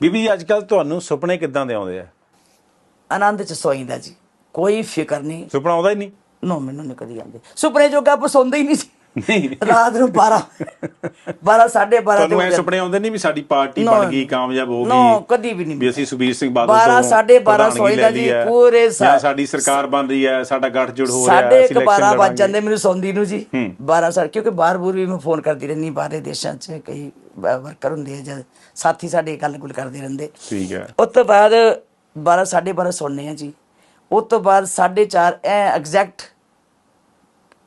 ਬੀਬੀ ਜੀ ਅੱਜ ਕੱਲ ਤੁਹਾਨੂੰ ਸੁਪਨੇ ਕਿੱਦਾਂ ਦੇ ਆਉਂਦੇ ਆ? ਆਨੰਦ ਚ ਸੋਈਂਦਾ ਜੀ। ਕੋਈ ਫਿਕਰ ਨਹੀਂ। ਸੁਪਨਾ ਆਉਂਦਾ ਹੀ ਨਹੀਂ। ਨੋ ਮੈਨੂੰ ਨਹੀਂ ਕਦੀ ਆਉਂਦੇ। ਸੁਪਨੇ ਜੋਗਾ ਪਸੰਦ ਹੀ ਨਹੀਂ ਸੀ। ਨਹੀਂ ਰਾਤ ਨੂੰ 12 12 12:30 ਤੁਹਾਨੂੰ ਐ ਸੁਪਨੇ ਆਉਂਦੇ ਨਹੀਂ ਵੀ ਸਾਡੀ ਪਾਰਟੀ. ਬਣ ਗਈ ਕਾਮਯਾਬ ਹੋ ਗਈ ਕਦੀ ਵੀ ਨਹੀਂ। ਵੀ ਅਸੀਂ ਸੁਬੀਰ ਸਿੰਘ ਬਾਦਲ 12 ਤੋਂ ਸਾਢੇ 12 ਪ੍ਰਧਾਨਗੀ ਸੋਈਦਾ ਲੈ ਲਈ ਜੀ, ਹੈ, ਪੂਰੇ ਸਾ- ਜਾਂ ਸਾਡੀ ਸਰਕਾਰ ਬਣ ਰਹੀ ਹੈ ਸਾਡਾ ਗੱਠਜੋੜ ਹੋ ਰਿਹਾ ਸਾਢੇ ਅਸੀਂ 12 election ਵੱਜ। ਜਾਂਦੇ ਮੈਨੂੰ ਸੌਂਦੀ ਨੂੰ ਜੀ ਹੂੰ। 12 ਸਾਲ ਕਿਉਂਕਿ ਬਾਹਰ ਬੂਰ ਵੀ ਮੈਂ ਫੋਨ ਕਰਦੀ ਰਹਿੰਦੀ ਬਾਹਰਲੇ ਦੇਸ਼ਾਂ 'ਚ ਕਈ ਵਰਕਰ ਹੁੰਦੇ ਆ ਜਦ ਸਾਥੀ ਸਾਡੇ ਗੱਲ ਗੁੱਲ ਕਰਦੇ ਰਹਿੰਦੇ ਠੀਕ ਹੈ ਉਸ ਤੋਂ ਬਾਅਦ 12 12:30 ਸੌਂਦੇ ਆ ਜੀ ਉਸ ਤੋਂ ਬਾਅਦ 4:30 ਐ ਐਗਜ਼ੈਕਟ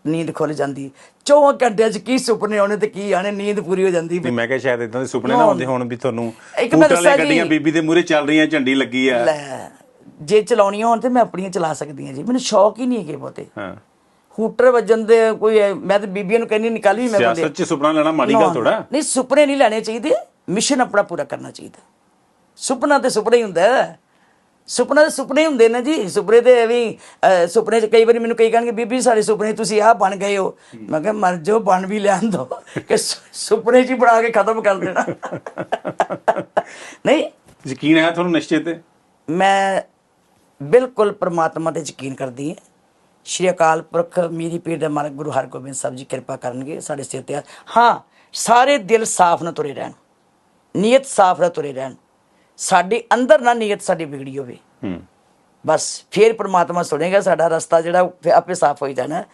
ਨੀਂਦ ਖੁੱਲ ਜਾਂਦੀ। 24 ਘੰਟਿਆਂ 'ਚ ਕੀ ਸੁਪਨੇ ਆਉਣੇ ਤੇ ਕੀ ਆਣੇ ਨੀਂਦ ਪੂਰੀ ਹੋ ਜਾਂਦੀ ਵੀ ਮੈਂ ਕਿਹਾ ਸ਼ਾਇਦ ਇਦਾਂ ਦੇ ਸੁਪਨੇ ਨਾ. ਆਉਂਦੇ ਹੋਣ। ਵੀ ਤੁਹਾਨੂੰ ਇੱਕ ਮੈਂ ਹੂਟਰ ਵਾਲੀਆਂ ਦੱਸਾਂ ਗੱਡੀਆਂ ਜੀ- ਬੀਬੀ ਦੇ ਮੂਹਰੇ ਚੱਲ ਰਹੀਆਂ ਝੰਡੀ ਲੱਗੀ ਹੈ ਲੈ ਜੇ ਚਲਾਉਣੀਆਂ ਹੋਣ ਤੇ ਮੈਂ ਆਪਣੀਆਂ ਚਲਾ ਸਕਦੀ ਹਾਂ ਜੀ। ਮੈਨੂੰ ਸ਼ੌਕ ਹੀ ਨਹੀਂ ਹੈਗੇ ਬਹੁਤੇ। ਹਾਂ। ਹੂਟਰ ਵੱਜਣ ਦੇ ਕੋਈ ਮੈਂ ਤਾਂ ਬੀਬੀਆਂ ਨੂੰ ਕਹਿੰਦੀ ਨਿਕਾਲ ਵੀ ਮੈਂ ਬੰਦੇ ਸਿਆਸਤ 'ਚ ਸੁਪਨਾ ਲੈਣਾ ਮਾੜੀ ਗੱਲ ਥੋੜਾ ਨਹੀਂ ਸੁਪਨੇ ਨਹੀਂ ਲੈਣੇ ਚਾਹੀਦੇ। ਮਿਸ਼ਨ ਆਪਣਾ ਪੂਰਾ ਕਰਨਾ ਚਾਹੀਦਾ। ਸੁਪਨਾ ਤੇ ਸੁਪਨਾ ਹੀ ਹੁੰਦਾ ਹੈ। ਸੁਪਨਾ ਤੇ ਸੁਪਨੇ ਹੁੰਦੇ ਨੇ ਜੀ। ਸੁਪਨੇ ਤੇ ਐਵੇਂ ਸੁਪਨੇ 'ਚ ਕਈ ਵਾਰੀ ਮੈਨੂੰ ਕਈ ਕਹਿਣਗੇ ਬੀਬੀ ਸਾਡੇ ਸੁਪਨੇ ਤੁਸੀਂ ਆਹ ਬਣ ਗਏ ਹੋ। ਮੈਂ ਕਿਹਾ ਮਰ ਜਾਓ ਬਣ ਵੀ ਲੈਣ ਦੋ। ਕਿ ਸੁਪਨੇ 'ਚ ਹੀ ਬਣਾ ਕੇ ਖਤਮ ਕਰ ਦੇਣਾ। ਨਹੀਂ। ਯਕੀਨ ਹੈ ਤੁਹਾਨੂੰ ਨਿਸ਼ਚੇ ਤੇ ਮੈਂ ਬਿਲਕੁਲ ਪ੍ਰਮਾਤਮਾ ਤੇ ਯਕੀਨ ਕਰਦੀ ਹਾਂ। ਸ਼੍ਰੀ ਅਕਾਲ ਪੁਰਖ ਮੇਰੀ ਪੀਰ ਦੇ ਮਾਲਕ ਗੁਰੂ ਹਰਗੋਬਿੰਦ ਸਾਹਿਬ ਜੀ ਕਿਰਪਾ ਕਰਨਗੇ ਸਾਡੇ ਸਿਰ ਤੇ ਹਾਂ ਸਾਰੇ ਦਿਲ ਸਾਫ਼ ਨਾ ਤੁਰੇ ਰਹਿਣ। ਨੀਅਤ ਸਾਫ਼ ਨਾ ਤੁਰੇ ਰਹਿਣ। ਸਾਡੇ ਅੰਦਰ ਨਾ ਨੀਅਤ ਸਾਡੀ ਵਿਗੜੀ ਹੋਵੇ। ਹੂੰ। ਬਸ ਫੇਰ ਪ੍ਰਮਾਤਮਾ ਸੁਣੇਗਾ ਸਾਡਾ ਰਸਤਾ ਜਿਹੜਾ ਆਪੇ ਸਾਫ਼ ਹੋਈ ਜਾਣਾ।